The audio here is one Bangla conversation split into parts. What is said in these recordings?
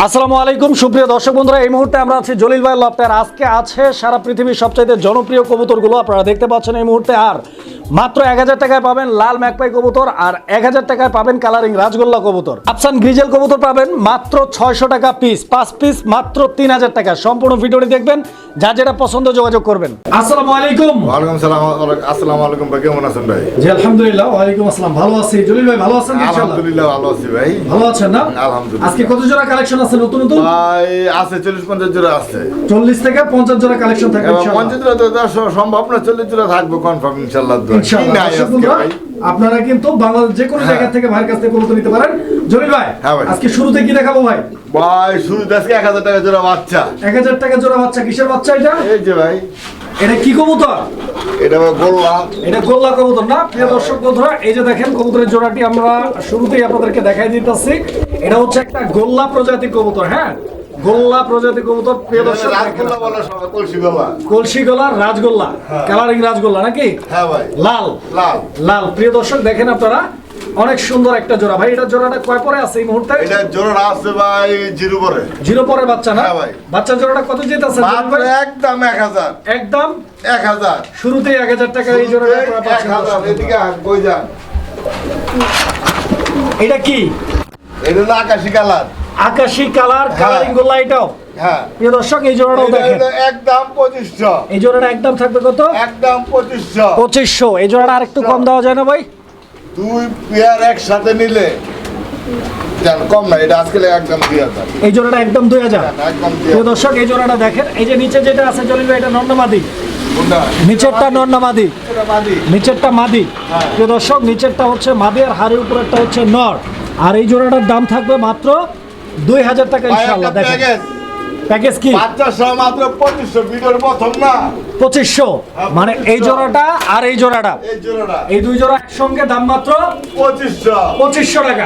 আসসালামু আলাইকুম, সুপ্রিয় দর্শক বন্ধুরা, এই মুহূর্তে আমরা আছি জলিল ভাই লপ্তার আজকে আছে সারা পৃথিবীর সবচাইতে জনপ্রিয় কবুতরগুলো, আপনারা দেখতে পাচ্ছেন এই মুহূর্তে। আর মাত্র এক হাজার টাকায় পাবেন লাল ম্যাকপাই কবুতর আর এক হাজার টাকায় পাবেন কালারিং রাজগোল্লা কবুতর। আফসান গ্রিজেল কবুতর পাবেন মাত্র ছয়শো টাকা পিস পাঁচ পিস মাত্র তিন হাজার টাকা। সম্পূর্ণ ভিডিওটি দেখবেন যা যেটা পছন্দ যোগাযোগ করবেন। আসসালামু আলাইকুম। ওয়ালাইকুম সালাম আসসালামু আলাইকুম ভাই কেমন আছেন ভাই? জি আলহামদুলিল্লাহ ওয়ালাইকুম আসসালাম। ভালো আছি। জলিল ভাই ভালো আছেন আলহামদুলিল্লাহ ভালো আছি ভাই। ভালো আছেন না? আলহামদুলিল্লাহ। আজকে কত জোড়া কালেকশন আছে নতুন নতুন? ভাই আছে চল্লিশ পঞ্চাশ জোড়া আছে। চল্লিশ থেকে পঞ্চাশ জোড়া কালেকশন থাকবে ইনশাআল্লাহ। পঞ্চাশ জোড়া তো সম্ভব না চল্লিশ জোড়া থাকব কনফার্ম। ইনশাআল্লাহ। ভাই? আপনারা কিন্তু বাংলাদেশ যে কোনো হ্যাঁ। জায়গা থেকে ভাইয়ের কাছ থেকে কবুতর নিতে পারেন। জলিল ভাই হ্যাঁ আজকে শুরুতে কি দেখাবো ভাই? ভাই শুরু আজকে এক হাজার টাকা জোড়া বাচ্চা। এক হাজার টাকা জোড়া বাচ্চা কিসের বাচ্চা এটা? এই যে ভাই। এটা কি কবুতর? এটা ভাই বললাম এটা গোল্লা কবুতর না? প্রিয় দর্শক বন্ধুরা এই যে দেখেন কবুতরের জোড়াটি আমরা শুরুতেই আপনাদেরকে দেখাই দিতেছি। এটা হচ্ছে একটা গোল্লা প্রজাতি কবুতর হ্যাঁ? গোল্লা প্রজাতি কবুতর প্রিয় দর্শক রাজগোল্লা বলে সবাই কলসি গোলা রাজগোল্লা কালারিং রাজগোল্লা নাকি? হ্যাঁ ভাই। লাল। লাল। লাল। প্রিয় দর্শক দেখেন আপনারা অনেক সুন্দর একটা জোড়া। ভাই এটা জোড়াটা কয় পরে আছে এই মুহূর্তে? এটা জোড়া আছে ভাই জিরো পরে। জিরো পরে বাচ্চা না? হ্যাঁ ভাই। বাচ্চা জোড়াটা কত যেতেছে মাত্র একদম এক হাজার। একদম? এক হাজার। শুরুতেই এক হাজার টাকা এই জোড়াটা আপনারা পাচ্ছেন হাজার। দর্শক। এদিকে আয়, কই যান। এটা কি? এটা আকাশি কালার। আকাশি কালার কালারিং গোল্লা এটাও হ্যাঁ। প্রিয় দর্শক এই জোড়াটাও দেখেন। একদম পঁচিশশো। এই জোড়াটা একদম থাকবে কত? একদম এই জোড়াটা আরেকটু কম দেওয়া যায় না ভাই? দুই পেয়ার একসাথে নিলে কম না এটা আজকে একদম দুই হাজার। এই জোড়াটা একদম একদম প্রিয় দর্শক এই জোড়াটা দেখেন। এই যে নিচে যেটা আছে জলিল এটা নিচেরটা নিচেরটা মাদি। হ্যাঁ। প্রিয় দর্শক নিচেরটা হচ্ছে মাদি আর হাড়ির উপরেরটা হচ্ছে নর। আর এই জোড়াটার দাম থাকবে মাত্র দুই হাজার টাকা ইনশাল্লাহ দেখেন। প্যাকেজ। কি? মাত্র পঁচিশশো ভিডিওর প্রথম না? পঁচিশশো। মানে এই জোড়াটা আর এই জোড়াটা। এই জোড়াটা। এই দুই জোড়া একসঙ্গে দাম মাত্র পঁচিশশো। পঁচিশশো টাকা।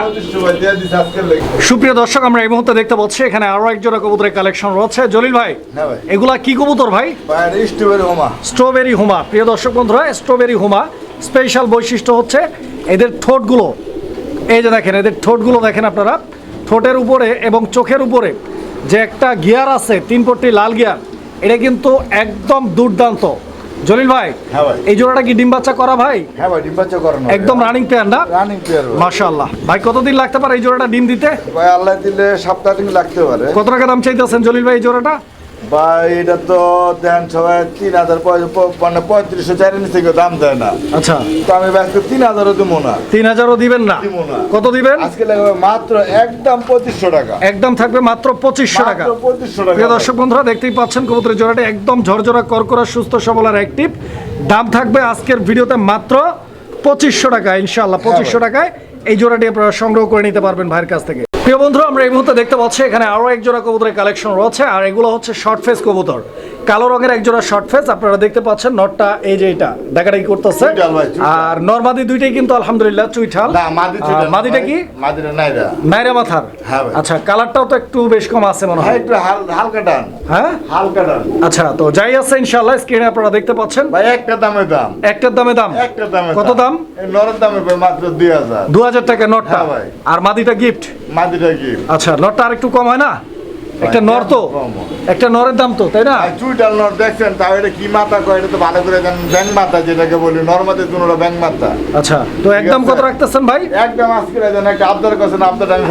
সুপ্রিয় দর্শক আমরা এই মুহূর্তে দেখতে পাচ্ছি এখানে আরও এক জোড়া কবুতরের কালেকশন রয়েছে। জলিল ভাই হ্যাঁ এগুলা কি কবুতর ভাই? ভাই স্ট্রবেরি হোমা। স্ট্রবেরি হুমা। প্রিয় দর্শক বন্ধুরা স্ট্রবেরি হুমা। স্পেশাল বৈশিষ্ট্য হচ্ছে এদের ঠোঁটগুলো। এই যে দেখেন এদের ঠোঁটগুলো দেখেন আপনারা। ঠোঁটের উপরে এবং চোখের উপরে যে একটা গিয়ার আছে তিন পট্টি লাল গিয়ার এটা কিন্তু একদম দুর্দান্ত। জলিল ভাই হ্যাঁ এই জোড়াটা কি ডিম বাচ্চা করা ভাই? হ্যাঁ ভাই ডিম বাচ্চা করানো একদম রানিং পেয়ার না? রানিং পেয়ার মাশাআল্লাহ। ভাই কতদিন লাগতে পারে এই জোড়াটা ডিম দিতে? ভাই আল্লাহ দিলে সপ্তাহ দিন লাগতে পারে। কত টাকা দাম চাইতেছেন জলিল ভাই এই জোড়াটা? ভাই এটা তো দেন সবাই তিন হাজার মানে পঁয়ত্রিশশো চারের নিচে কেউ দাম দেয় না। আচ্ছা। তো আমি তিন হাজারও দেবো না। তিন হাজারও দিবেন না? দিব না। কত দিবেন? আজকে লাগবে মাত্র একদম পঁচিশশো টাকা। একদম থাকবে মাত্র পঁচিশশো টাকা। পঁচিশশো টাকা। দর্শক বন্ধুরা দেখতেই পাচ্ছেন কবুতরের জোড়াটা একদম ঝরঝরা করকরা সুস্থ সবল আর অ্যাক্টিভ দাম থাকবে আজকের ভিডিওতে মাত্র পঁচিশশো টাকা ইনশাল্লাহ পঁচিশশো টাকায়। এই জোড়াটি আপনারা সংগ্রহ করে নিতে পারবেন ভাইয়ের কাছ থেকে। প্রিয় বন্ধুরা, আমরা এই মুহূর্তে দেখতে পাচ্ছি এখানে আরও একজোড়া কবুতরের কালেকশন রয়েছে, আর এগুলো হচ্ছে শর্ট ফেস কবুতর। কালো রঙের এক জোড়া শর্ট ফেস আপনারা দেখতে পাচ্ছেন নটটা এই যে এটা দেখাটাই করতেছে। আর নর্মাদি দুইটাই কিন্তু আলহামদুলিল্লাহ চুইঠাল। মাদিটা কি? নাইরা। মাথার? হ্যাঁ আচ্ছা কালারটাও তো একটু বেশ কম আছে মনে হয়। একটু হালকা টান। হ্যাঁ? হালকা টান। আচ্ছা তো যাই আছে ইনশাআল্লাহ স্ক্রিনে আপনারা দেখতে পাচ্ছেন। ভাই একটা দামে দাম। একটার দামে দাম? একটা দামে কত দাম? নরের দামে মাত্র দুই হাজার। দু হাজার টাকা নটটা হ্যাঁ ভাই। আর মাদিটা গিফট মাদিটা কি আচ্ছা নটটা আর একটু কম হয় না? একটা নর তো একটা নরের দাম তো তাই না? চুইটাল নর দেখছেন তাও এটা কি মাথা কয় এটা তো ভালো করে জানেন মাথা যেটাকে বলি নর্মাতে দুনোটা মাথা। আচ্ছা তো একদম কত রাখতেছেন ভাই? একদম আজকে জানেন একটা আবদার করছেন আবদার আমি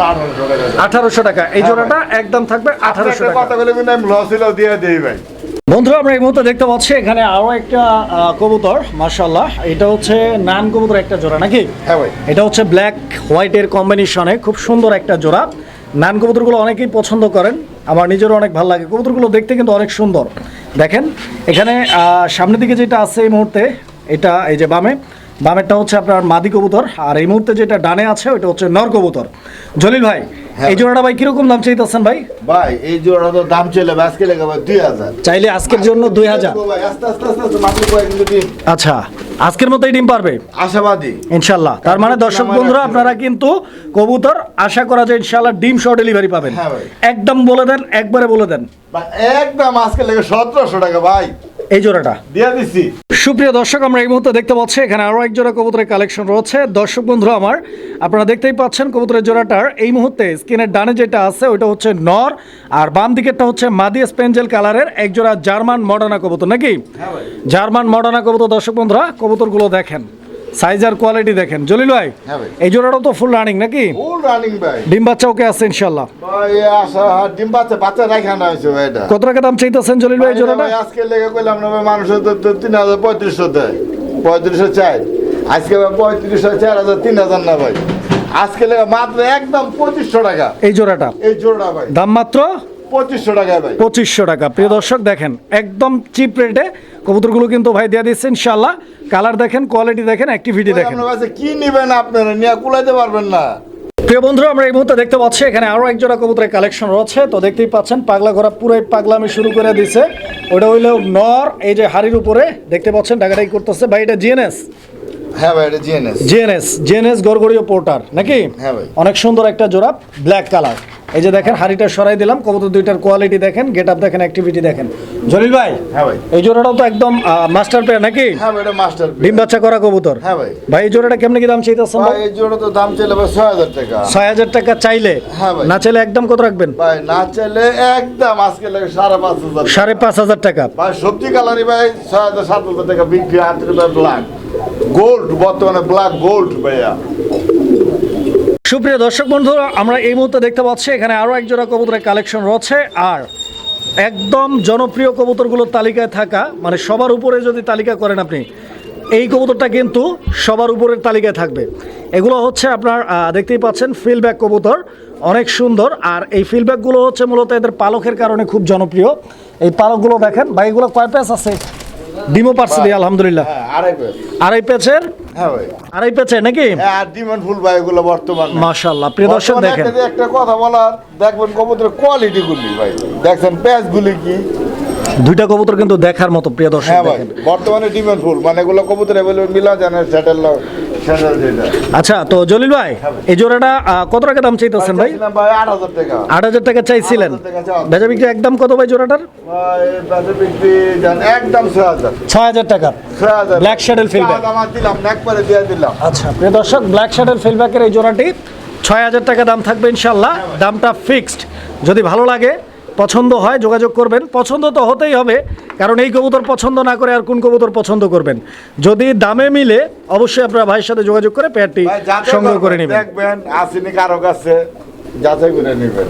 না আঠারোশো টাকা আঠারোশো টাকা এই হ্যাঁ জোড়াটা একদম থাকবে আঠারোশো একটা টাকা। কথা বলে কিন্তু আমি লস হলেও দিয়ে দিই ভাই। বন্ধুরা আমরা এই মুহূর্তে দেখতে পাচ্ছি এখানে আরও একটা কবুতর মাশাল্লাহ এটা হচ্ছে নান কবুতর একটা জোড়া নাকি? হ্যাঁ ভাই। এটা হচ্ছে ব্ল্যাক হোয়াইটের কম্বিনেশনে খুব সুন্দর একটা জোড়া। নান কবুতরগুলো অনেকেই পছন্দ করেন, আমার নিজেরও অনেক ভালো লাগে। কবুতরগুলো দেখতে কিন্তু অনেক সুন্দর। দেখেন, এখানে সামনের দিকে যেটা আছে এই মুহূর্তে, এটা এই যে বামে বামেরটা হচ্ছে আপনার মাদি কবুতর আর এই মুহূর্তে যেটা ডানে আছে ওটা হচ্ছে নর কবুতর। জলিল ভাই হ্যাঁ এই জোড়াটা ভাই কীরকম দাম চাইতেছেন ভাই? ভাই এই জোড়া তো দাম চলে আজকে লেগে ভাই দুই হাজার। চাইলে আজকের জন্য দুই হাজার। ভাই, আস্তে আস্তে আস্তে আস্তে মাত্র কয়েক কিন্তু ডিম। আচ্ছা আজকের মতোই ডিম পারবে? আশাবাদী। ইনশাল্লাহ। তার মানে দর্শক বন্ধুরা আপনারা কিন্তু কবুতর আশা করা যায় ইনশাল্লাহ ডিম সহ ডেলিভারি পাবেন। হ্যাঁ। একদম বলে দেন একবারে বলে দেন। একদম আজকে লেগে সতেরোশো টাকা ভাই। এই জোড়াটা। দিয়া দিছি। সুপ্রিয় দর্শক আমরা এই মুহূর্তে দেখতে পাচ্ছি এখানে আরও এক জোড়া কবুতরের কালেকশন রয়েছে। দর্শক বন্ধু আমার আপনারা দেখতেই পাচ্ছেন কবুতরের জোড়াটার এই মুহূর্তে স্কিনের ডানে যেটা আছে ওইটা হচ্ছে নর আর বাম দিকেরটা হচ্ছে মাদি স্পেঞ্জেল কালারের এক জোড়া জার্মান মডার্না কবুতর নাকি? হ্যাঁ জার্মান মডার্না কবুতর দর্শক বন্ধুরা কবুতরগুলো দেখেন। সাইজ আর কোয়ালিটি দেখেন। জলিল ভাই হ্যাঁ এই জোড়াটাও তো ফুল রানিং নাকি? ফুল রানিং ভাই। ডিম বাচ্চা ওকে আছে ইনশাল্লাহ ভাই আসা ডিম বাচ্চা বাচ্চা রাখা না হয়েছে ভাই এটা। কত টাকা দাম চাইতেছেন জলিল ভাই জোড়াটা? আজকে লেগে কইলাম না ভাই মানুষের তো তো তিন হাজার পঁয়ত্রিশশো দেয়। পঁয়ত্রিশশো চাই। আজকে ভাই পঁয়ত্রিশশো চার হাজার তিন হাজার না ভাই। আজকে লেগে মাত্র একদম পঁচিশশো টাকা। এই জোড়াটা? এই জোড়া ভাই। দাম মাত্র পঁচিশশো টাকা ভাই। পঁচিশশো টাকা। প্রিয় দর্শক দেখেন একদম চিপ রেটে কবুতরগুলো কিন্তু ভাই দিয়ে দিচ্ছে ইনশাল্লাহ কালার দেখেন কোয়ালিটি দেখেন অ্যাক্টিভিটি দেখেন। আপনার কাছে কি নেবেন আপনারা? নিয়ে কুলাইতে পারবেন না। প্রিয় বন্ধুরা আমরা এই মুহূর্তে দেখতে পাচ্ছি এখানে আরও একজোড়া কবুতরের কালেকশন রয়েছে। তো দেখতেই পাচ্ছেন পাগলা ঘোড়া পুরোই পাগলামি শুরু করে দিছে। ওটা হইল নর এই যে হাড়ির উপরে। দেখতে পাচ্ছেন ডাকাটাই করতেছে। ভাই এটা জিএনএস হ্যাঁ ভাই এটা জিএনএস জিএনএস জিএনএস গড়গড়িও পোর্টার নাকি? হ্যাঁ ভাই। অনেক সুন্দর একটা জোড়া ব্ল্যাক কালার এই যে দেখেন হাড়িটা সরাই দিলাম কবুতর দুইটার কোয়ালিটি দেখেন গেট আপ দেখেন অ্যাক্টিভিটি দেখেন। জলিল ভাই হ্যাঁ ভাই। এই জোড়াটাও তো একদম মাস্টার পেয়ার নাকি? হ্যাঁ ভাই এটা মাস্টার ডিম বাচ্চা করা কবুতর। হ্যাঁ ভাই। ভাই এই জোড়াটা কেমনে কি দাম চাইতেছেন ভাই? এই জোড়া তো দাম চাইলে ভাই ছয় হাজার টাকা। ছয় হাজার টাকা চাইলে? হ্যাঁ ভাই। না চাইলে একদম কত রাখবেন? ভাই না চাইলে একদম আজকে লাগে সাড়ে পাঁচ হাজার সাড়ে পাঁচ হাজার টাকা। ভাই সবজি কালারি ভাই ছয় হাজার টাকা বিক্রি আট রুপিয়া ব্ল্যাক গোল্ড বর্তমানে ব্ল্যাক গোল্ড ভাইয়া। সুপ্রিয় দর্শক বন্ধুরা আমরা এই মুহূর্তে দেখতে পাচ্ছি, এখানে আরও একজোড়া কবুতরের কালেকশন রয়েছে। আর একদম জনপ্রিয় কবুতরগুলোর তালিকায় থাকা মানে সবার উপরে যদি তালিকা করেন আপনি, এই কবুতরটা কিন্তু সবার উপরের তালিকায় থাকবে। এগুলো হচ্ছে আপনার দেখতেই পাচ্ছেন ফিলব্যাক কবুতর, অনেক সুন্দর। আর এই ফিলব্যাকগুলো হচ্ছে মূলত এদের পালকের কারণে খুব জনপ্রিয়। এই পালকগুলো দেখেন বা এগুলো কয় প্যাচ আছে? ডিমো পারছে দিয়ে আলহামদুলিল্লাহ। হ্যাঁ আড়াই পেছের আড়াই প্যাচের হ্যাঁ নাকি? হ্যাঁ আর ডিমান্ড ফুল ভাই এগুলো বর্তমান। মাশাল্লাহ প্রিয় দর্শক দেখেন। একটা কথা বলার দেখবেন কবুতরের কোয়ালিটি গুলি ভাই। দেখেন প্যাচ গুলি কি? দুইটা কবুতর কিন্তু দেখার মতো প্রিয় দর্শক হ্যাঁ দেখেন। বর্তমানে ডিমান্ড ফুল মানে এগুলো কবুতর অ্যাভেলেবল মিলা জানে যেটা আচ্ছা তো জলিল ভাই এই জোড়াটা কত টাকা দাম চাইতেছেন ভাই? আট হাজার টাকা। চাইছিলেন। 8,000 বেচা বিক্রি একদম কত ভাই জোড়াটার? একদম ছয় হাজার। টাকা। আমার দিলাম দিলাম। আচ্ছা প্রিয় দর্শক ব্ল্যাক শার্টের ফিলব্যাকের এই জোড়াটি ছয় হাজার টাকা দাম থাকবে ইনশাল্লাহ। দামটা ফিক্সড যদি ভালো লাগে পছন্দ হয় যোগাযোগ করবেন। পছন্দ তো হতেই হবে কারণ এই কবুতর পছন্দ না করে আর কোন কবুতর পছন্দ করবেন। যদি দামে মিলে অবশ্যই আপনারা ভাইয়ের সাথে যোগাযোগ করে পেয়ারটি সংগ্রহ করে নেবেন। দেখবেন আসেনি কারও কাছে যাচাই করে নেবেন।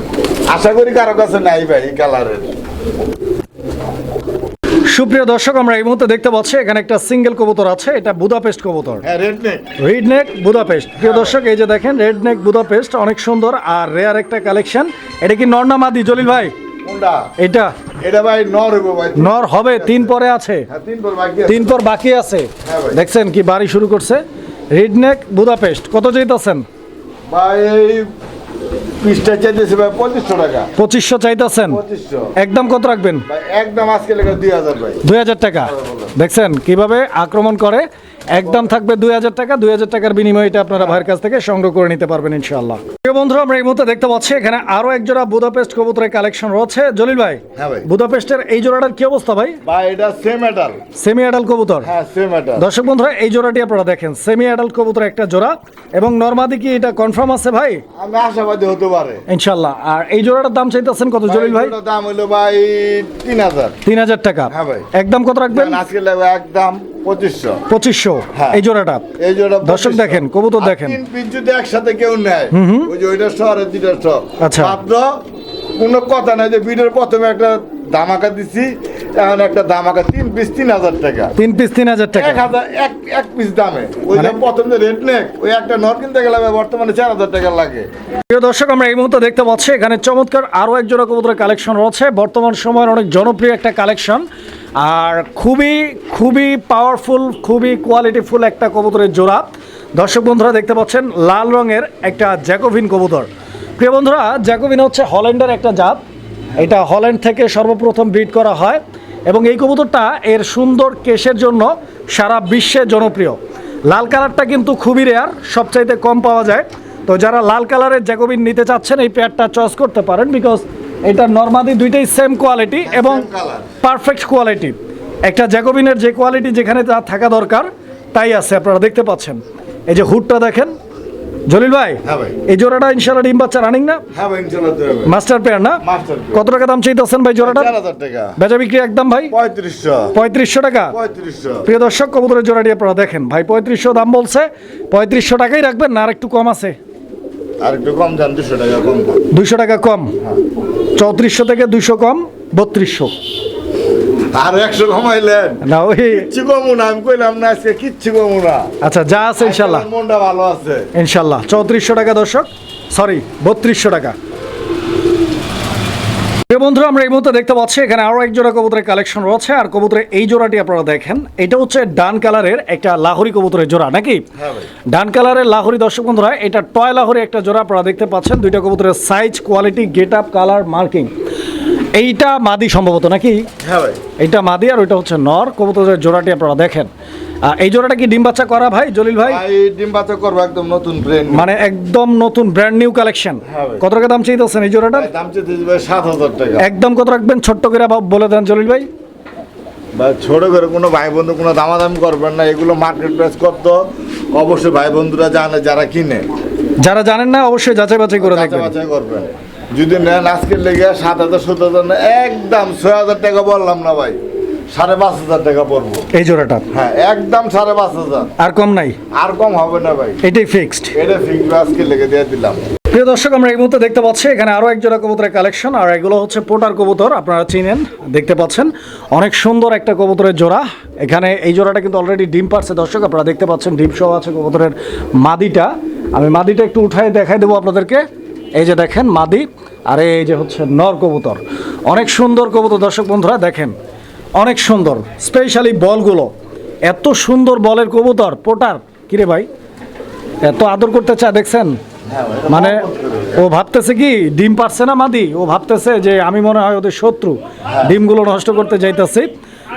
আশা করি কারও কাছে নাই ভাই কালারের। সুপ্রিয় দর্শক আমরা এই মুহূর্তে দেখতে পাচ্ছি এখানে একটা সিঙ্গেল কবুতর আছে এটা বুদাপেস্ট কবুতর। হ্যাঁ red neck red neck Budapest. প্রিয় দর্শক এই যে দেখেন রেড নেক বুদাপেস্ট অনেক সুন্দর আর রেয়ার একটা কালেকশন এটা কি নর্নামাদি জলিল ভাই? কোনটা? এটা। এটা ভাই নর হইব ভাই। নর হবে তিন পরে আছে। হ্যাঁ তিন পর বাকি আছে। তিন পর বাকি আছে। হ্যাঁ দেখছেন কি বাড়ি শুরু করছে? রেড নেক বুদাপেস্ট কত চাইতেছেন? ভাই এই পিসটা চাইতেছে ভাই পঁচিশশো টাকা। পঁচিশশো চাইতেছেন? একদম কত রাখবেন? একদম আজকে লেগে দুই হাজার ভাই। দুই হাজার টাকা। দেখছেন কীভাবে আক্রমণ করে। একদম থাকবে দুই হাজার টাকা। দুই হাজার টাকার বিনিময়ে এটা আপনারা ভাইয়ের কাছ থেকে সংগ্রহ করে নিতে পারবেন ইনশাআল্লাহ। প্রিয় বন্ধুরা আমরা এই মুহূর্তে দেখতে পাচ্ছি এখানে আরও এক জোড়া বুদাপেস্ট কবুতরের কালেকশন রয়েছে। জলিল ভাই হ্যাঁ ভাই। বুদাপেস্টের এই জোড়াটার কি অবস্থা ভাই? ভাই এটা সেম মেটাল সেমি অ্যাডাল কবুতর? হ্যাঁ সেম মেটাল দর্শক বন্ধুরা এই জোড়াটি আপনারা দেখেন সেমি অ্যাডাল্ট কবুতর একটা জোড়া। এবং নর্মাদি কি এটা কনফার্ম আছে ভাই? আমি আশাবাদী হতে পারে। ইনশাল্লাহ আর এই জোড়াটার দাম চাইতেছেন কত জলিল ভাই? দাম হলো ভাই তিন হাজার। তিন হাজার টাকা। হ্যাঁ ভাই। একদম কত রাখবেন? আজকে লাগবে একদম পঁচিশশো। পঁচিশশো। হ্যাঁ। এই জোড়াটা? এই জোড়া দর্শক দেখেন, কবুতর দেখেন। পিস যদি একসাথে কেউ নেয় ওই যে ওইটা শহর দুইটা শহর আচ্ছা। মাত্র কোনো কথা নাই যে ভিডিওর প্রথমে একটা ধামাকা দিছি এখন একটা ধামাকা তিন পিস তিন হাজার টাকা। তিন পিস তিন হাজার টাকা। এক হাজার এক এক পিস দামে। ওই যে মানে- প্রথম যে রেড নেক ওই একটা নর কিনতে গেলে বর্তমানে চার হাজার টাকা লাগে। প্রিয় দর্শক আমরা এই মুহূর্তে দেখতে পাচ্ছি এখানে চমৎকার আরও এক জোড়া কবুতরের কালেকশন রয়েছে। বর্তমান সময়ের অনেক জনপ্রিয় একটা কালেকশন। আর খুবই খুবই পাওয়ারফুল খুবই কোয়ালিটিফুল একটা কবুতরের জোড়া। দর্শক বন্ধুরা, দেখতে পাচ্ছেন, লাল রঙের একটা জ্যাকোভিন কবুতর। প্রিয় বন্ধুরা, জ্যাকোভিন হচ্ছে হল্যান্ডের একটা জাত। এটা হল্যান্ড থেকে সর্বপ্রথম ব্রিড করা হয় এবং এই কবুতরটা এর সুন্দর কেশের জন্য সারা বিশ্বে জনপ্রিয়। লাল কালারটা কিন্তু খুবই রেয়ার সবচাইতে কম পাওয়া যায়। তো যারা লাল কালারের জ্যাকোবিন নিতে চাচ্ছেন, এই পেয়ারটা চয়েস করতে পারেন বিকজ এটা নর্মালি দুইটাই সেম কোয়ালিটি এবং পারফেক্ট কোয়ালিটি একটা জ্যাকোবিনের যে কোয়ালিটি যেখানে তা থাকা দরকার তাই আছে আপনারা দেখতে পাচ্ছেন। এই যে হুডটা দেখেন। জলিল ভাই হ্যাঁ এই জোড়াটা ইনশাল্লাহ ডিম বাচ্চা রানিং না? হ্যাঁ। মাস্টার পেয়ার না। কত টাকা দাম চাইতেছেন ভাই জোড়াটা? বেচা বিক্রি একদম ভাই? পঁয়ত্রিশশো। পঁয়ত্রিশশো টাকা? প্রিয় দর্শক কবুতরের জোড়াটি আপনারা দেখেন। ভাই পঁয়ত্রিশশো দাম বলছে। পঁয়ত্রিশশো টাকাই রাখবেন না আর একটু কম আছে। আর একটু কম দুশো টাকা কম যান। দুইশো টাকা কম? চৌত্রিশশো থেকে দুইশো কম? বত্রিশশো? আর একশো কমাইলেন। না ওই কিচ্ছু কমু না আমি কইলাম না আজকে কিচ্ছু কমু না। আচ্ছা যা আছে ইনশাল্লাহ। মনটা ভালো আছে। ইনশাল্লাহ। চৌত্রিশশো টাকা দর্শক সরি বত্রিশশো টাকা। প্রিয় বন্ধুরা আমরা এই মুহূর্তে দেখতে পাচ্ছি এখানে আরও এক জোড়া কবুতরের কালেকশন রয়েছে। আর কবুতরের এই জোড়াটি আপনারা দেখেন এটা হচ্ছে ডান কালারের একটা লাহোরি কবুতরের জোড়া নাকি? হ্যাঁ ডান কালারের লাহোরি দর্শক বন্ধুরা এটা টয় লাহোরি একটা জোড়া আপনারা দেখতে পাচ্ছেন দুইটা কবুতরের size quality get up colour marking এইটা মাদি সম্ভবত নাকি? হ্যাঁ ভাই। এইটা মাদি আর ওইটা হচ্ছে নর কবুতরের জোড়াটি আপনারা দেখেন। এই জোড়াটা কি ডিম বাচ্চা করা ভাই জলিল ভাই? ডিম বাচ্চা করব একদম নতুন ব্রেন মানে একদম নতুন ব্র্যান্ড নিউ কালেকশন কত টাকা দাম চাইতেছেন এই জোড়াটার? দাম দিয়েছি ভাই সাত হাজার টাকা। একদম কত রাখবেন? ছোট্ট করে ভাব- বলে দেন জলিল ভাই। বা ছোট করে কোনো ভাই বন্ধু কোনো দামাদামি করবেন না এগুলো মার্কেট প্রাইস কত? অবশ্যই ভাই বন্ধুরা জানে যারা কিনে। যারা জানেন না অবশ্যই যাচাই বাছাই করে যাচাই দেখবেন। বাছাই করবেন। যদি নেন আজকের লেগে সাত হাজার সত্তর হাজার না একদম ছয় হাজার টাকা বললাম না ভাই। সাড়ে পাঁচ হাজার টাকা পড়ব। এই জোড়াটা? হ্যাঁ একদম সাড়ে পাঁচ হাজার। আর কম নাই? আর কম হবে না ভাই। এটাই ফিক্সড এটা ফিক্স আজকে লেগে দিয়ে দিলাম। প্রিয় দর্শক আমরা এই মুহূর্তে দেখতে পাচ্ছি এখানে আরও এক জোড়া কবুতরের কালেকশন আর এগুলো হচ্ছে পোটার কবুতর আপনারা চিনেন দেখতে পাচ্ছেন। অনেক সুন্দর একটা কবুতরের জোড়া। এখানে এই জোড়াটা কিন্তু অলরেডি ডিম পারছে দর্শক আপনারা দেখতে পাচ্ছেন ডিম সহ আছে কবুতরের মাদিটা। আমি মাদিটা একটু উঠায় দেখাই দেবো আপনাদেরকে। এই যে দেখেন মাদি আর এই যে হচ্ছে নর কবুতর। অনেক সুন্দর কবুতর দর্শক বন্ধুরা দেখেন। অনেক সুন্দর স্পেশালি বলগুলো। এত সুন্দর বলের কবুতর, পোটার। কিরে ভাই? এত আদর করতে চা দেখছেন? মানে ও ভাবতেছে কি, ডিম পারছে না মাদি? ও ভাবতেছে যে আমি মনে হয় ওদের শত্রু। ডিমগুলো নষ্ট করতে যাইতেছি।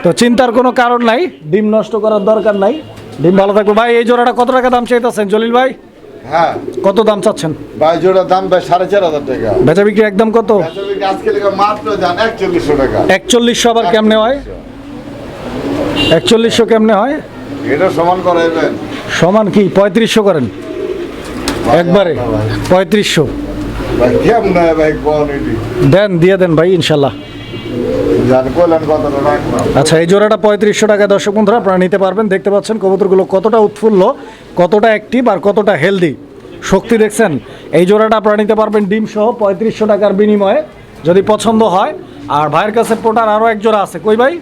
তো চিন্তার কোনো কারণ নাই, ডিম নষ্ট করার দরকার নাই। ডিম ভালো থাকবে ভাই, এই জোড়াটা কত টাকা দাম চাইতেছেন, জলিল ভাই? হ্যাঁ। কত দাম চাচ্ছেন? ভাই জোড়ার দাম ভাই সাড়ে চার হাজার টাকা। বেচা বিক্রি একদম কত? আজকে মাত্র যান একচল্লিশশো টাকা। একচল্লিশশো আবার কেমনে হয়? একচল্লিশশো কেমনে হয়? এটা সমান করাইবেন। সমান কি? পঁয়ত্রিশশো করেন। একবারে পঁয়ত্রিশশো। দেন দিয়ে দেন ভাই ইনশাল্লাহ। আচ্ছা এই জোড়াটা পঁয়ত্রিশশো টাকা দর্শক বন্ধুরা আপনারা নিতে পারবেন। দেখতে পাচ্ছেন কবুতরগুলো কতটা উৎফুল্ল। কতটা অ্যাক্টিভ আর কতটা হেলদি শক্তি দেখছেন এই জোড়াটা আপনারা নিতে পারবেন ডিম সহ পঁয়ত্রিশশো টাকার বিনিময়ে যদি পছন্দ হয়। আর ভাইয়ের কাছে পোটার আরও এক জোড়া আছে। কই ভাই?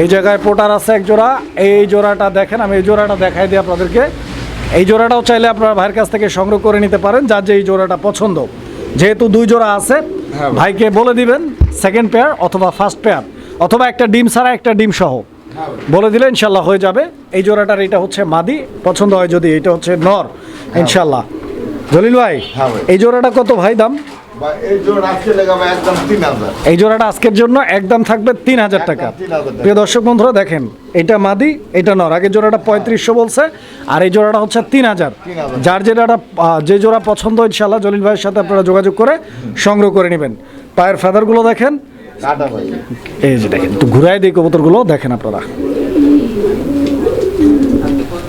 এই জায়গায় পোটার আছে এক জোড়া। এই জোড়াটা দেখেন আমি এই জোড়াটা দেখাই দিই আপনাদেরকে। এই জোড়াটাও চাইলে আপনারা ভাইয়ের কাছ থেকে সংগ্রহ করে নিতে পারেন যার যে এই জোড়াটা পছন্দ। যেহেতু দুই জোড়া আছে হ্যাঁ ভাইকে বলে দিবেন সেকেন্ড পেয়ার অথবা ফার্স্ট পেয়ার অথবা একটা ডিম ছাড়া একটা ডিম সহ। বলে দিলে ইনশাল্লাহ হয়ে যাবে। এই জোড়াটার এটা হচ্ছে মাদি পছন্দ হয় যদি এটা হচ্ছে নর ইনশাল্লাহ। জলিল ভাই হ্যাঁ এই জোড়াটা কত ভাই দাম? এই ভাই জোড়াটা আজকের জন্য একদম থাকবে তিন হাজার টাকা। একদম 3,000 টাকা। প্রিয় দর্শক বন্ধুরা দেখেন এটা মাদি এটা নর। আগের জোড়াটা পঁয়ত্রিশশো বলছে আর এই জোড়াটা হচ্ছে তিন হাজার। যার যেটা যে জোড়া পছন্দ ইনশাল্লাহ জলিল ভাইয়ের সাথে আপনারা যোগাযোগ করে সংগ্রহ করে নেবেন। পায়ের ফেদারগুলো দেখেন ভাই এই যে দেখেন তো ঘুরাই দিই কবুতরগুলো দেখেন আপনারা।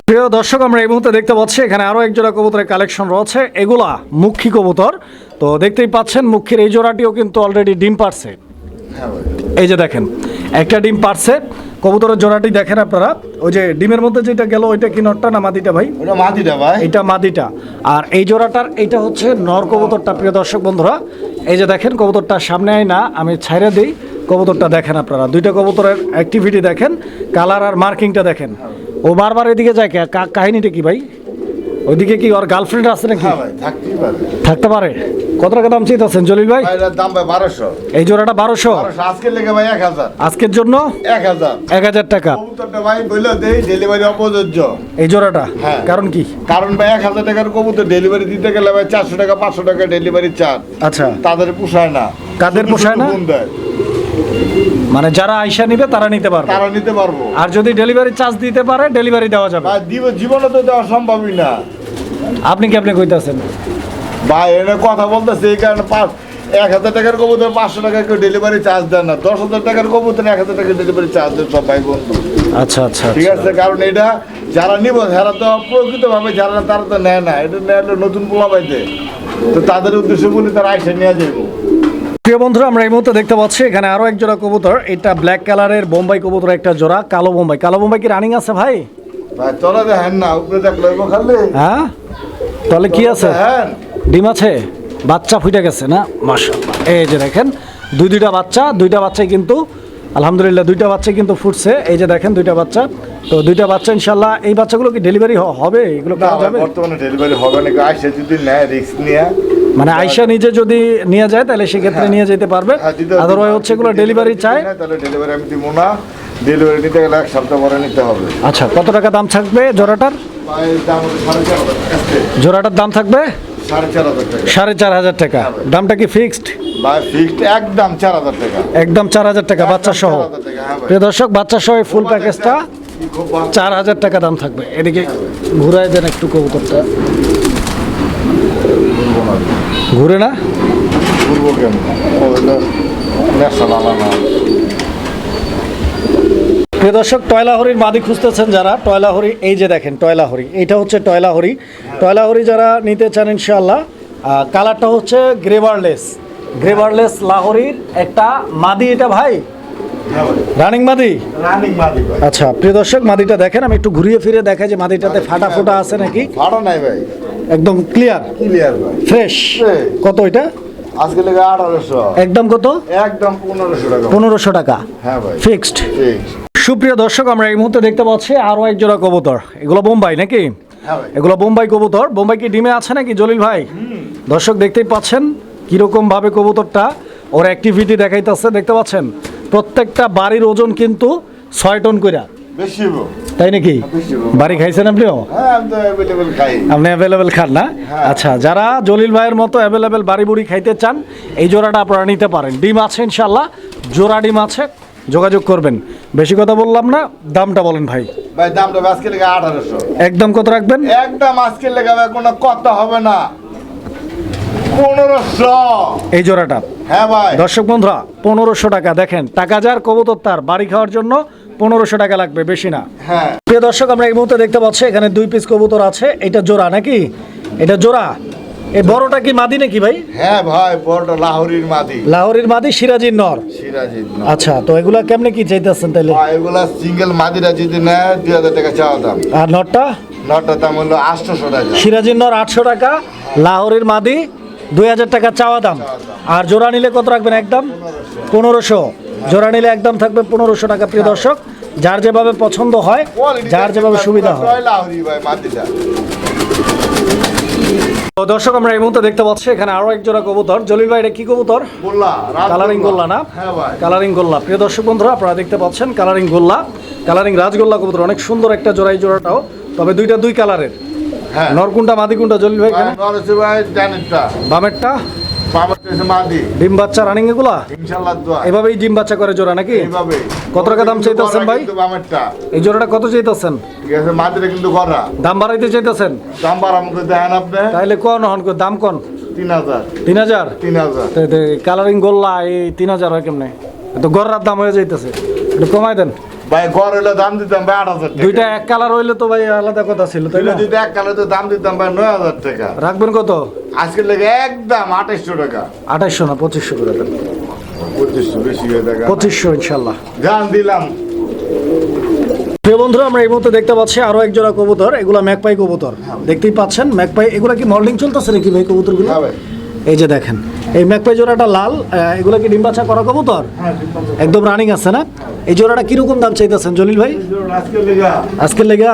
প্রিয় দর্শক আমরা এই মুহূর্তে দেখতে পাচ্ছি এখানে আরও এক জোড়া কবুতরের কালেকশন রয়েছে। এগুলা মুখী কবুতর। তো দেখতেই পাচ্ছেন মুখীর এই জোড়াটিও কিন্তু অলরেডি ডিম পারছে। হ্যাঁ এই যে দেখেন একটা ডিম পারছে। কবুতরের জোড়াটি দেখেন আপনারা। ওই যে ডিমের মধ্যে যেটা গেল ওইটা কি নটটা না মাদিটা ভাই? ওটা মাদিটা ভাই। এটা মাদিটা। আর এই জোড়াটার এটা হচ্ছে নর কবুতরটা প্রিয় দর্শক বন্ধুরা। এই যে দেখেন কবুতরটা সামনে আয় না আমি ছাইরে দিই। কবুতরটা দেখেন আপনারা। দুইটা কবুতরের অ্যাক্টিভিটি দেখেন। কালার আর মার্কিংটা দেখেন। ও বারবার এদিকে যায় কাহিনীটা কি ভাই? ওইদিকে কি ওর গার্লফ্রেন্ড আছে নাকি? হ্যাঁ ভাই থাকতেই পারে। থাকতে পারে। কত টাকা দাম চাইতেছেন জলিল ভাই? এটার দাম ভাই বারোশো। এই জোড়াটা বারোশো। বারোশো আজকে লেগে ভাই এক হাজার। আজকের জন্য? এক হাজার। এক হাজার টাকা। কবুতরটা ভাই বলল দেই ডেলিভারি অপ্রযোজ্য। এই জোড়াটা? হ্যাঁ। কারণ কি? কারণ ভাই এক হাজার টাকার কবুতর ডেলিভারি দিতে গেলে ভাই চারশো টাকা পাঁচশো টাকা ডেলিভারি চার্জ। আচ্ছা। তাদের পোষায় না। কাদের পোষায় না? মানে যারা আইসা নিবে তারা নিতে পারবে। তারা নিতে পারব। আর যদি ডেলিভারি চার্জ দিতে পারে ডেলিভারি দেওয়া যাবে। জীবনে তো দেওয়া সম্ভবই না। আপনি কি আপনি কইতাছেন? ভাই এটা কথা বলতেছে এই কারণে পাঁচ এক হাজার টাকার কবুতর পাঁচশো টাকা কেউ ডেলিভারি চার্জ দেন না। দশ হাজার টাকার কবুতর এক হাজার টাকা ডেলিভারি চার্জ দেন সব ভাই বন্ধু। আচ্ছা আচ্ছা ঠিক আছে কারণ এটা যারা নিব যারা তো প্রকৃতভাবে যারা তারা তো নেয় না। এটা নেয় নতুন পোলা পাইতে তো তাদের উদ্দেশ্য বলে তারা আইসে নিয়ে যাব প্রিয় বন্ধুরা আমরা এই মুহূর্তে দেখতে পাচ্ছি এখানে আরও এক জোড়া কবুতর। এটা ব্ল্যাক কালারের বোম্বাই কবুতর একটা জোড়া কালো বোম্বাই। কালো বোম্বাই কি রানিং আছে ভাই? ভাই তোরা দেখেন না উপরে দেখল খালি। হ্যাঁ? কি আছে? হ্যাঁ ডিম আছে? বাচ্চা ফুটে গেছে না? মাশাআল্লাহ। এই যে দেখেন দুই দুইটা বাচ্চা দুইটা বাচ্চাই কিন্তু আলহামদুলিল্লাহ দুইটা বাচ্চা কিন্তু ফুটছে। এই যে দেখেন দুইটা বাচ্চা। তো দুইটা বাচ্চা ইনশাল্লাহ এই বাচ্চাগুলো কি ডেলিভারি হবে? এগুলো বর্তমানে ডেলিভারি হবে না আইসে যদি নেয় রিস্ক নিয়ে। মানে আয়সা নিজে যদি নিয়ে যায় তাহলে সেক্ষেত্রে নিয়ে যেতে পারবে। হ্যাঁ, আদারওয়াইজ হচ্ছে এগুলো ডেলিভারি চায় তাহলে ডেলিভারি আমি দিব না। ডেলিভারি নিতে গেলে এক সপ্তাহ পরে নিতে হবে। আচ্ছা কত টাকা দাম থাকবে জোড়াটার। জোড়াটার দাম থাকবে? সাড়ে চার হাজার টাকা। দামটা কি ফিক্সড ফিক্সড একদম চার হাজার টাকা। একদম চার হাজার টাকা বাচ্চা সহ। হ্যাঁ। প্রিয় দর্শক বাচ্চা সহ ফুল প্যাকেজটা। চার হাজার টাকা দাম থাকবে। এদিকে ঘুরাই দেন একটু কবুতরটা। ঘুরে না? বলব কেমন ও হলো নেশা লালা না প্রিয় দর্শক টয়লাহরির মাদি খুঁজতেছেন যারা। টয়লাহরি এই যে দেখেন টয়লাহরি। এইটা হচ্ছে টয়লাহরি। টয়লাহরি যারা নিতে চান ইনশাল্লাহ কালারটা হচ্ছে গ্রেভারলেস গ্রেভারলেস লাহরির একটা মাদি এটা ভাই? রানিং মাদি? রানিং মাদি আচ্ছা প্রিয় দর্শক মাদিটা দেখেন আমি একটু ঘুরিয়ে ফিরে দেখাই যে মাদিটাতে ফাটা ফোটা আছে নাকি। ভাড়া নাই ভাই। একদম ক্লিয়ার ক্লিয়ার ভাই। ফ্রেশ কত এটা? আজকে লেগে আঠারোশো। একদম কত? একদম পনেরোশো টাকা। পনেরোশো টাকা। হ্যাঁ ভাই। ফিক্সড ঠিক সুপ্রিয় দর্শক আমরা এই মুহূর্তে দেখতে পাচ্ছি আরও এক জোড়া কবুতর। এগুলো বোম্বাই নাকি? হ্যাঁ এগুলো বোম্বাই কবুতর। বোম্বাই কি ডিমে আছে নাকি জলিল ভাই? দর্শক দেখতেই পাচ্ছেন কীরকম ভাবে কবুতরটা। ওর অ্যাক্টিভিটি দেখাইতেছে দেখতে পাচ্ছেন? প্রত্যেকটা বাড়ির ওজন কিন্তু ছয় টন কইরা। তাই নাকি? বাড়ি খাইছেন আপনিও? হ্যাঁ আপনি অ্যাভেলেবেল খান না? হ্যাঁ। আচ্ছা যারা জলিল ভাইয়ের মতো অ্যাভেলেবেল বাড়ি বুড়ি খাইতে চান এই জোড়াটা আপনারা নিতে পারেন। ডিম আছে ইনশাল্লাহ জোড়া ডিম আছে। যোগাযোগ করবেন। বেশি কথা বললাম না দামটা বলেন ভাই। ভাই দামটা আজকে লেগে আঠারোশো। একদম কত রাখবেন? একদম আজকে লেগে কোনো কথা হবে না। পনেরোশো। এই জোড়াটা। হ্যাঁ ভাই। দর্শক বন্ধুরা পনেরোশো টাকা। দেখেন টাকা যার কবুতর তার। বাড়ি খাওয়ার জন্য পনেরোশো টাকা লাগবে বেশি না। হ্যাঁ। প্রিয় দর্শক আমরা এই মুহূর্তে দেখতে পাচ্ছি এখানে দুই পিস কবুতর আছে। এটা জোড়া নাকি? এটা জোড়া? এই বড়টা কি মাদি নাকি ভাই? হ্যাঁ ভাই বড়টা লাহোরির মাদি। লাহোরের মাদি সিরাজির নর? সিরাজিৎ না আচ্ছা তো এগুলা কেমনে কি চাইতেছেন ভাই এগুলা সিঙ্গেল মাদিরা যদি নেয় দুই হাজার টাকা চাওয়া দাম। আর নরটা? নটার দাম হলো আটশোশো টাকা। সিরাজির নর আটশো টাকা লাহোরের মাদি দুই হাজার টাকা চাওয়া দাম। আর জোড়া নিলে কত রাখবেন একদম? পনেরোশো। জোড়া নিলে একদম থাকবে পনেরোশো টাকা প্রিয় দর্শক। যার যেভাবে পছন্দ হয় যার যেভাবে সুবিধা হয় ছয় লাহোরি ভাই মাদিটা তো দর্শক আমরা এই মুহূর্তে দেখতে পাচ্ছি এখানে আরও এক জোড়া কবুতর। জলিল ভাই এটা কি কবুতর? গোল্লা কালারিং গোল্লা না? হ্যাঁ কালারিং গোল্লা। প্রিয় দর্শক বন্ধুরা আপনারা দেখতে পাচ্ছেন কালারিং গোল্লা। কালারিং রাজগোল্লা কবুতর অনেক সুন্দর একটা জোড়া এই জোড়াটাও। তবে দুইটা দুই কালারের হ্যাঁ। মাদিকুন্টা মাদি জলিল ভাই জানেনটা বামেরটা? ডিম বাচ্চা রানিং এগুলা? ইনশাল্লাহ এভাবেই ডিম বাচ্চা করে জোড়া নাকি? কত টাকা দাম চাইতেছেন ভাই? এই জোড়াটা কত চাইতেছেন? কিন্তু দাম বাড়াইতে চাইতেছেন? দাম বাড়ামকে আপনি। তাহলে কন হন দাম কন? তিন হাজার। তিন হাজার? তিন হাজার। কালারিং গোল্লা এই তিন হাজার হয় কেমনে? তো গররার দাম হয়ে যাইতেছে। একটু কমাই দেন। ভাই ঘর হলে দাম দিতাম ভাই আট হাজার টাকা। দুইটা এক কালার হইলে তো ভাই আলাদা কথা ছিল তাই না? যদি এক কালে তো দাম দিতাম ভাই নয় হাজার টাকা। রাখবেন কত? আজকে লেগে একদম আঠাইশশো টাকা। আঠাইশশো না পঁচিশশো করে দেন। পঁচিশশো বেশি হয়ে টাকা পঁচিশশো ইনশাল্লাহ। গান দিলাম। প্রিয় বন্ধুরা আমরা এই মুহূর্তে দেখতে পাচ্ছি আরও এক জোড়া কবুতর এগুলা ম্যাকপাই কবুতর। দেখতেই পাচ্ছেন ম্যাকপাই এগুলা কি মডেলিং চলতেছে নাকি ভাই কবুতরগুলো? হ্যাঁ এই যে দেখেন এই ম্যাকপাই জোড়াটা লাল এগুলা কি ডিম বাচ্চা করা কবুতর? একদম রানিং আছে না? এই জোড়াটা কীরকম দাম চাইতেছেন জলিল ভাই? আজকে লেগা। আজকের লেগা?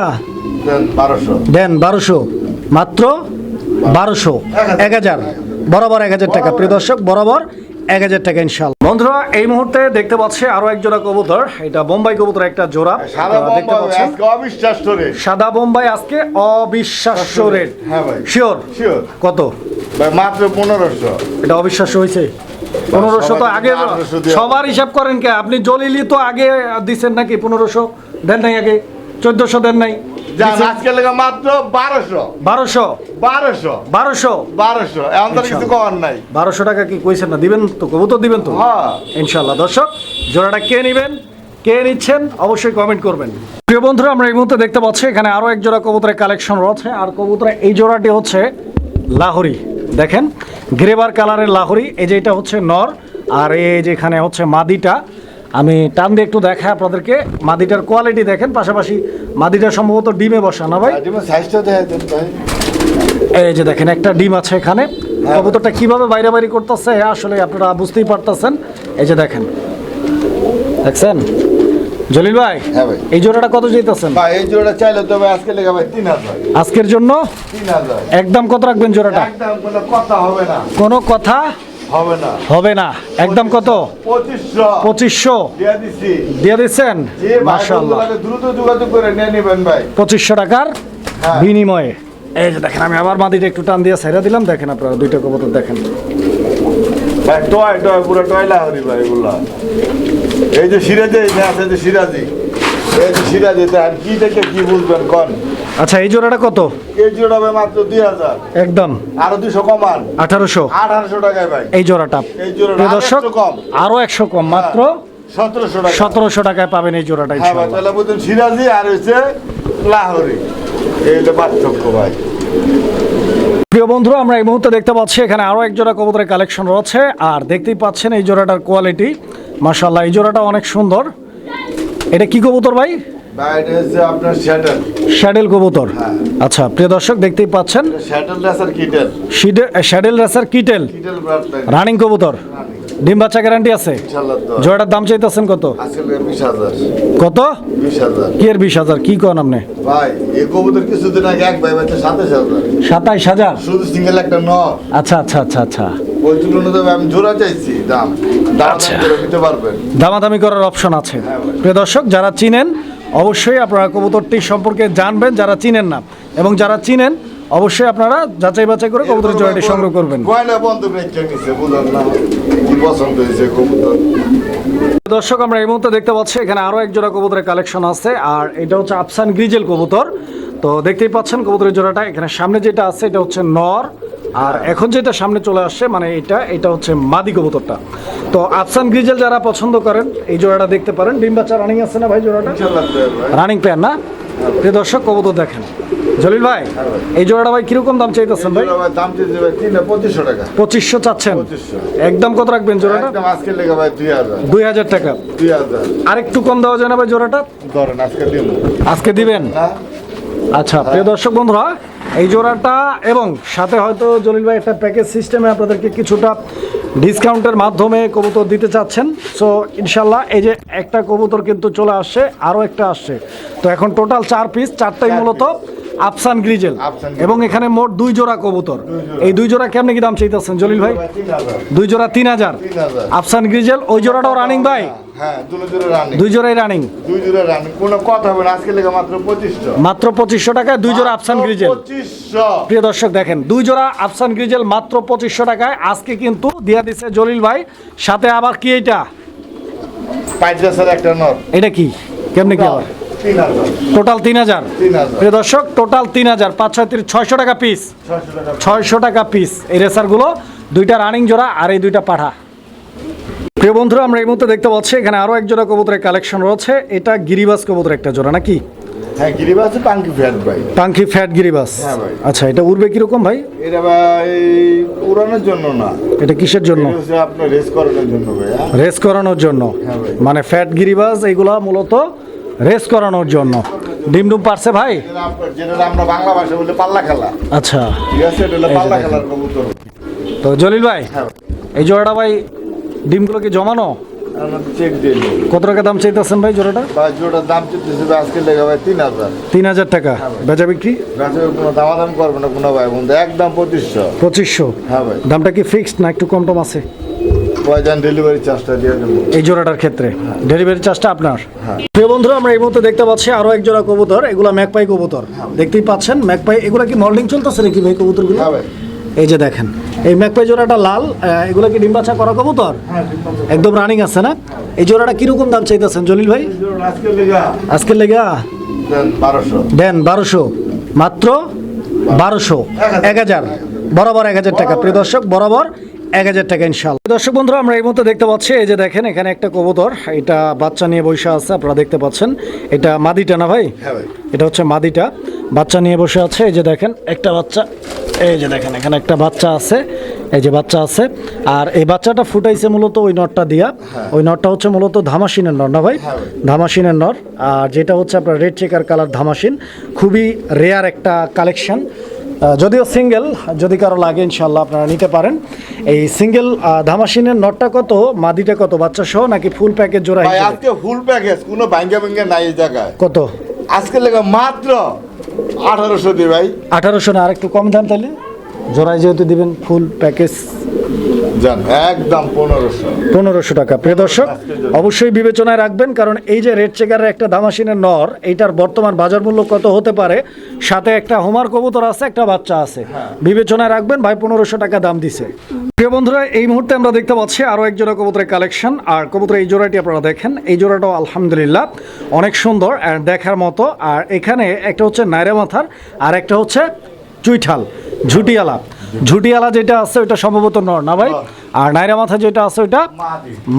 দেন বারোশো। মাত্র বারোশো। এক হাজার। বরাবর এক হাজার টাকা। প্রিয় দর্শক বরাবর এক হাজার টাকা ইনশাল বন্ধুরা এই মুহূর্তে দেখতে পাচ্ছি আরও এক জোড়া কবুতর। এটা বোম্বাই কবুতর একটা জোড়া। দেখতে বোম্বাই পাচ্ছেন। আজকে অবিশ্বাস সাদা বোম্বাই আজকে অবিশ্বাস্য রেট। হ্যাঁ শিওর শিওর কত? মাত্র পনেরোশো। এটা অবিশ্বাস্য হয়েছে। পনেরোশো তো আগে কিন্তু 1800 দেয়া। সবার হিসাব করেন কে? আপনি জলিলি তো আগে দিচ্ছেন নাকি পনেরোশো? দেন নাই আগে? চোদ্দশো দেন নাই? আজকে লেগে মাত্র বারোশো। বারোশো? বারোশো। বারোশো? বারোশো। এখন তো কিছু করার নাই। বারোশো টাকা কি কইছেন না? দিবেন তো কবুতর দিবেন তো। হ্যাঁ। ইনশাল্লাহ। দর্শক জোড়াটা কে নেবেন? কে নিচ্ছেন? অবশ্যই কমেন্ট করবেন। প্রিয় বন্ধুরা আমরা এই মুহূর্তে দেখতে পাচ্ছি এখানে আরও এক জোড়া কবুতরের কালেকশন রয়েছে। আর কবুতরের এই জোড়াটি হচ্ছে লাহোরি। দেখেন গ্রেবার কালারের লাহরি এই যে এটা হচ্ছে নর আর এই যে এখানে হচ্ছে মাদিটা। আমি টান দিয়ে একটু দেখাই আপনাদেরকে মাদিটার কোয়ালিটি দেখেন পাশাপাশি মাদিটা সম্ভবত ডিমে বসা না ভাই? এই যে দেখেন একটা ডিম আছে এখানে। কবুতরটা কীভাবে বাইরে বাইরে করতেছে আসলে আপনারা বুঝতেই পারতেছেন। এই যে দেখেন দেখছেন? জলিল ভাই হ্যাঁ ভাই। এই জোড়াটা কত যেতেছেন ভাই এই জোড়া চাইলে তো ভাই আজকে লেগে ভাই তিন হাজার। আজকের জন্য? তিন হাজার। একদম কত রাখবেন জোড়াটা? একদম কোনো কথা হবে না। কোনো কথা হবে না। হবে না। একদম কত? পঁচিশশো। পঁচিশশো। দিয়ে দিছি। দিয়ে দিচ্ছেন দ্রুত যোগাযোগ করে নিয়ে নেবেন ভাই। পঁচিশশো টাকার হ্যাঁ। বিনিময়ে। এই যে দেখেন আমি আবার মাদিটা একটু টান দিয়ে সাইরা দিলাম। দেখেন আপনারা দুইটা কবুতর দেখেন। ভাই টয় টয় পুরো টয় লাহরি ভাই এগুলা। এই যে সিরাজে এই যে আছে যে সিরাজি। এই যে সিরাজি আর কি দেখে কি বুঝবেন কন? আচ্ছা এই জোড়াটা কত? এই জোড়া ভাই মাত্র দুই হাজার। একদম। আরও দুশো কমান। আঠারোশো। আঠারোশো টাকায় ভাই। এই জোড়াটা। এই জোড়াটা দর্শক কম। আরও একশো কম মাত্র সতেরোশো টাকা সতেরোশো টাকায় পাবেন এই জোড়াটা হ্যাঁ ভাই তাহলে বুঝুন সিরাজি আর হচ্ছে লাহরি। এই হলো পার্থক্য ভাই। প্রিয় বন্ধুরা আমরা এই মুহূর্তে দেখতে পাচ্ছি এখানে আরও এক জোড়া কবুতরের কালেকশন রয়েছে। আর দেখতেই পাচ্ছেন এই জোড়াটার কোয়ালিটি মাশাল্লাহ এই জোড়াটা অনেক সুন্দর। এটা কি কবুতর ভাই? শ্যাডেল কবুতর। হ্যাঁ। আচ্ছা প্রিয় দর্শক দেখতেই পাচ্ছেন। শ্যাডেল রেসার কিটেল রানিং কবুতর। ডিম বাচ্চা গ্যারান্টি আছে? জোড়াটার দাম চাইতেছেন কত? কত? কি এর বিশ হাজার? কি কন আপনি? সাতাইশ হাজার? শুধু সিঙ্গেল একটা নর। আচ্ছা আচ্ছা আচ্ছা আচ্ছা। আচ্ছা। দামাদামি করার অপশন আছে। হ্যাঁ প্রিয় দর্শক যারা চিনেন অবশ্যই আপনারা কবুতরটি সম্পর্কে জানবেন যারা চিনেন না। এবং যারা চিনেন অবশ্যই আপনারা যাচাই বাছাই করে কবুতরের জোড়াটি সংগ্রহ করবেন। দর্শক আমরা এই মুহূর্তে দেখতে পাচ্ছি এখানে আরও এক জোড়া কবুতরের কালেকশন আছে আর এটা হচ্ছে আফসান গ্রিজেল কবুতর। তো দেখতেই পাচ্ছেন কবুতরের জোড়াটা এখানে সামনে যেটা আছে এটা হচ্ছে নর আর এখন যেটা সামনে চলে আসছে মানে এটা এটা হচ্ছে মাদি কবুতরটা। তো আফসান গ্রিজেল যারা পছন্দ করেন এই জোড়াটা দেখতে পারেন। ডিম বাচ্চা রানিং আছে না ভাই জোড়াটা? রানিং প্যান না? দর্শক কবুতর দেখেন। জলিল ভাই এই জোড়াটা ভাই কীরকম দাম চাইতেছেন ভাই? দাম চেয়েছে ভাই তিন পঁচিশশো টাকা। পঁচিশশো চাচ্ছেন? 2500 একদম কত রাখবেন জোড়াটা? একদম আজকে লেগে ভাই দুই হাজার। দুই হাজার টাকা। দুই হাজার। আরেকটু কম দেওয়া যায় না ভাই জোড়াটা? ধরেন আজকে দিব। আজকে দিবেন? না আচ্ছা প্রিয় দর্শক বন্ধুরা এই জোড়াটা এবং সাথে হয়তো জলিল ভাই একটা প্যাকেজ সিস্টেমে আপনাদেরকে কিছুটা ডিসকাউন্টের মাধ্যমে কবুতর দিতে চাচ্ছেন। সো ইনশাল্লাহ এই যে একটা কবুতর কিন্তু চলে আসছে আরও একটা আসছে। তো এখন টোটাল চার পিস চারটাই মূলত আফসান গ্রিজেল। এবং এখানে মোট দুই জোড়া কবুতর। এই দুই জোড়া কেমনে কি দাম চাইতেছেন জলিল ভাই? দুই জোড়া তিন হাজার। আফসান গ্রিজেল ওই জোড়াটাও রানিং ভাই? হ্যাঁ দুটো জোড়া রানি দুই জোড়াই রানিং দুই জোড়া রানি কোনো কথা হবে না আজকে লেগে মাত্র পঁচিশশো। মাত্র পঁচিশশো টাকায় দুই জোড়া আফসান গ্রিজেল। পঁচিশশো। প্রিয় দর্শক দেখেন দুই জোড়া আফসান গ্রিজেল মাত্র পঁচিশশো টাকায়। আজকে কিন্তু দিয়া দিছে জলিল ভাই। সাথে আবার কি এটা পাঁচ একটা এটা কি? কেমনে কি আবার? টোটাল তিন হাজার। তিন প্রিয় দর্শক টোটাল তিন হাজার। পাঁচ ছয় তিরিশ ছয়শো টাকা পিস ছয়শো টাকা পিস এই রেসারগুলো দুইটা রানিং জোড়া আর এই দুইটা পাঠা। প্রিয় বন্ধুরা আমরা এই মুহূর্তে দেখতে পাচ্ছি এখানে আরও এক জোড়া কবুতরের কালেকশন রয়েছে। এটা গিরিবাস কবুতর একটা জোড়া নাকি? হ্যাঁ পাঙ্কি ফ্যাট ভাই। পাঙ্কি ফ্যাট গিরিবাস। হ্যাঁ আচ্ছা এটা উড়বে কীরকম ভাই? এটা ভাই উড়ানোর জন্য না। এটা কিসের জন্য? আপনার রেস করানোর জন্য ভাই হ্যাঁ? রেস করানোর জন্য। মানে ফ্যাট গিরিবাজ এইগুলা মূলত রেস করানোর জন্য। ডিম ডুম পারছে ভাই? যেটা আমরা বাংলা ভাষা বলে পাল্লা খেলা আচ্ছা। ঠিক আছে এটা পাল্লা খেলার কবুতর তো জলিল ভাই হ্যাঁ। এই জোড়াটা ভাই ডিমগুলো কি জমানো? কত টাকা দাম চাইতেছেন ভাই জোড়াটা? বা দাম চলতেছে ভাই আজকে লেগে ভাই তিন হাজার। তিন হাজার টাকা। বেচা বিক্রি? কোনো দামাদাম করবে না কোনো ভাই বন্ধু একদম পঁচিশশো। পঁচিশশো। হ্যাঁ ভাই। দামটা কি ফিক্সড না একটু কম টম আছে? পয়জান ডেলিভারি চার্জটা দিয়ে দেবো। এই জোড়াটার ক্ষেত্রে। ডেলিভারি চার্জটা আপনার। হ্যাঁ। প্রিয় বন্ধুরা আমরা এই মুহূর্তে দেখতে পাচ্ছি আরও এক জোড়া কবুতর এগুলা ম্যাকপাই কবুতর। দেখতেই পাচ্ছেন ম্যাকপাই এগুলা কি মল্ডিং চলতেছে নাকি ভাই কবুতরগুলো? হ্যাঁ এই যে দেখেন এই ম্যাকপাই জোড়াটা লাল এগুলা কি ডিম বাচ্চা করা কবুতর? হ্যাঁ একদম রানিং আছে না? এই জোড়াটা কীরকম দাম চাইতেছেন জলিল ভাই? আজকের লেগা। দেন বারোশো। মাত্র বারোশো। এক হাজার। বরাবর এক হাজার টাকা। প্রিয় দর্শক বরাবর এক হাজার টাকা ইনশাল দর্শক বন্ধুরা আমরা এই মুহূর্তে দেখতে পাচ্ছি এই যে দেখেন এখানে একটা কবুতর এটা বাচ্চা নিয়ে বসে আছে আপনারা দেখতে পাচ্ছেন। এটা মাদিটা না ভাই? হ্যাঁ এটা হচ্ছে মাদিটা। বাচ্চা নিয়ে বসে আছে এই যে দেখেন একটা বাচ্চা এই যে দেখেন এখানে একটা বাচ্চা আছে এই যে বাচ্চা আছে। আর এই বাচ্চাটা ফুটাইছে মূলত ওই নটটা দিয়া। ওই নটটা হচ্ছে মূলত ধামাসিনের নর না হ্যাঁ ভাই। ধামাসিনের নর। আর যেটা হচ্ছে আপনার রেড চেকার কালার ধামাসিন। খুবই রেয়ার একটা কালেকশন যদিও সিঙ্গেল যদি কারও লাগে ইনশাল্লাহ আপনারা নিতে পারেন। এই সিঙ্গেল ধামাসিনের নটটা কত? মাদিটা কত? বাচ্চা সহ নাকি ফুল প্যাকেজ জোড়া ভাই আজকে ফুল প্যাকেজ কোনো ভাঙ্গা ভাঙ্গা নাই এই জায়গায়। কত? আজকে লেগে মাত্র আঠারোশো দি ভাই। আঠারোশো না আর একটু কম দাম তাহলে জোড়ায় যেহেতু দিবেন ফুল প্যাকেজ একদম পনেরোশো। টাকা। প্রিয় দর্শক, অবশ্যই বিবেচনায় রাখবেন, কারণ এই যে রেড চেকারের একটা দামাসিনের নর, এইটার বর্তমান বাজার মূল্য কত হতে পারে? সাথে একটা হোমার কবুতর আছে, একটা বাচ্চা আছে। বিবেচনায় রাখবেন, ভাই পনেরোশো টাকা দাম দিছে। প্রিয় বন্ধুরা, এই মুহূর্তে আমরা দেখতে পাচ্ছি আরও এক জোড়া কবুতরের কালেকশন। আর কবুতরের এই জোড়াটি আপনারা দেখেন, এই জোড়াটাও আলহামদুলিল্লাহ অনেক সুন্দর আর দেখার মতো। আর এখানে একটা হচ্ছে নাইরা মাথার, আর একটা হচ্ছে চুইঠাল, ঝুটিয়ালা। ঝুটিয়ালা যেটা আছে ওইটা সম্ভবত নর না ভাই? আর নাইরা মাথা যেটা আছে ওইটা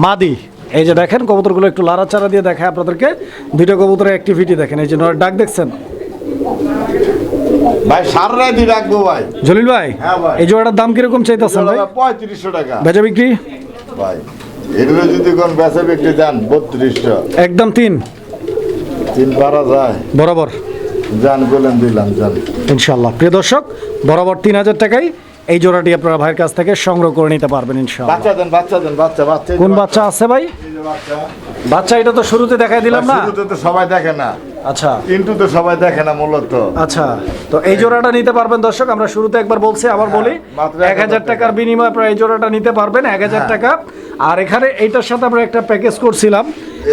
মাদি। এই যে দেখেন কবুতরগুলো একটু লাড়াচাড়া দিয়ে দেখায় আপনাদেরকে। দুইটা কবুতরের অ্যাক্টিভিটি দেখেন এই যে নর ডাক দেখছেন? ভাই সারা রাতি রাখব ভাই। জলিল ভাই হ্যাঁ এই জোড়াটার দাম কীরকম চাইতেছেন ভাই? পঁয়ত্রিশশো টাকা। বেচা বিক্রি? ভাই এগুলো যদি কোন বেচা বিক্রি যান বত্রিশশো। একদম তিন। তিন পারা যায়। বরাবর। দিলাম ইনশাল্লাহ প্রিয় দর্শক বরাবর তিন হাজার টাকায় এই জোড়াটি আপনারা ভাইয়ের কাছ থেকে সংগ্রহ করে নিতে পারবেন ইনশাল্লাহ বাচ্চা দেন বাচ্চা দেন বাচ্চা বাচ্চা কোন বাচ্চা। আছে ভাই? বাচ্চা। এটা তো শুরুতে দেখাই দিলাম না? শুরুতে তো সবাই দেখে না। আচ্ছা। কিন্তু তো সবাই দেখে না মূলত। আচ্ছা তো এই জোড়াটা নিতে পারবেন দর্শক আমরা শুরুতে একবার বলছি আবার বলি হ্যাঁ, এক হাজার টাকার বিনিময়ে আপনারা এই জোড়াটা নিতে পারবেন এক হাজার হ্যাঁ। টাকা। আর এখানে এইটার সাথে আমরা একটা প্যাকেজ করছিলাম।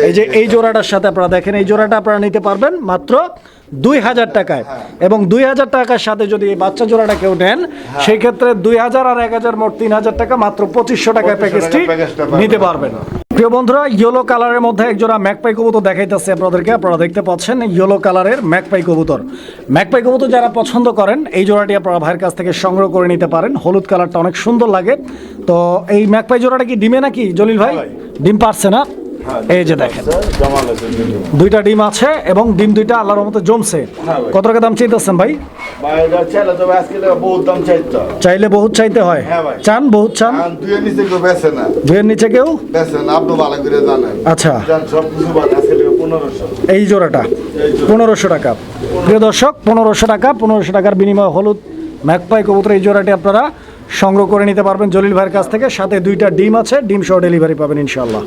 এই যে এই জোড়াটার সাথে আপনারা দেখেন এই জোড়াটা আপনারা নিতে পারবেন মাত্র দুই হাজার টাকায়। এবং দুই হাজার টাকার সাথে যদি এই বাচ্চা জোড়াটা কেউ নেন হ্যাঁ। সেই ক্ষেত্রে দুই হাজার আর এক হাজার মোট তিন হাজার টাকা মাত্র পঁচিশশো টাকায় প্যাকেজটি। নিতে পারবেন প্রিয় বন্ধুরা ইয়েলো কালারের মধ্যে একজোড়া ম্যাকপাই কবুতর দেখাইতেছে আপনাদেরকে আপনারা দেখতে পাচ্ছেন ইয়েলো কালারের ম্যাকপাই কবুতর ম্যাকপাই কবুতর যারা পছন্দ করেন এই জোড়াটি আপনারা ভাইয়ের কাছ থেকে সংগ্রহ করে নিতে পারেন হলুদ কালারটা অনেক সুন্দর লাগে তো এই ম্যাকপাই জোড়াটা কি ডিমে নাকি জলিল ভাই। ডিম পারছে না এই যে দেখেন। দুইটা ডিম আছে এবং ডিম দুইটা আল্লাহর মতো জমছে। কত টাকা দাম চাইতেছেন ভাই? চাইলে বহুত চাইতে হয়। হ্যাঁ চান বহুত চান? দুয়ের নিচে কেউ আচ্ছা। এই জোড়াটা পনেরোশো টাকা। প্রিয় দর্শক পনেরোশো টাকা পনেরোশো টাকার বিনিময়ে হলুদ ম্যাকপাই কবুতর এই জোড়াটি আপনারা সংগ্রহ করে নিতে পারবেন জলিল ভাইয়ের কাছ থেকে। সাথে দুইটা ডিম আছে ডিম সহ ডেলিভারি পাবেন ইনশাল্লাহ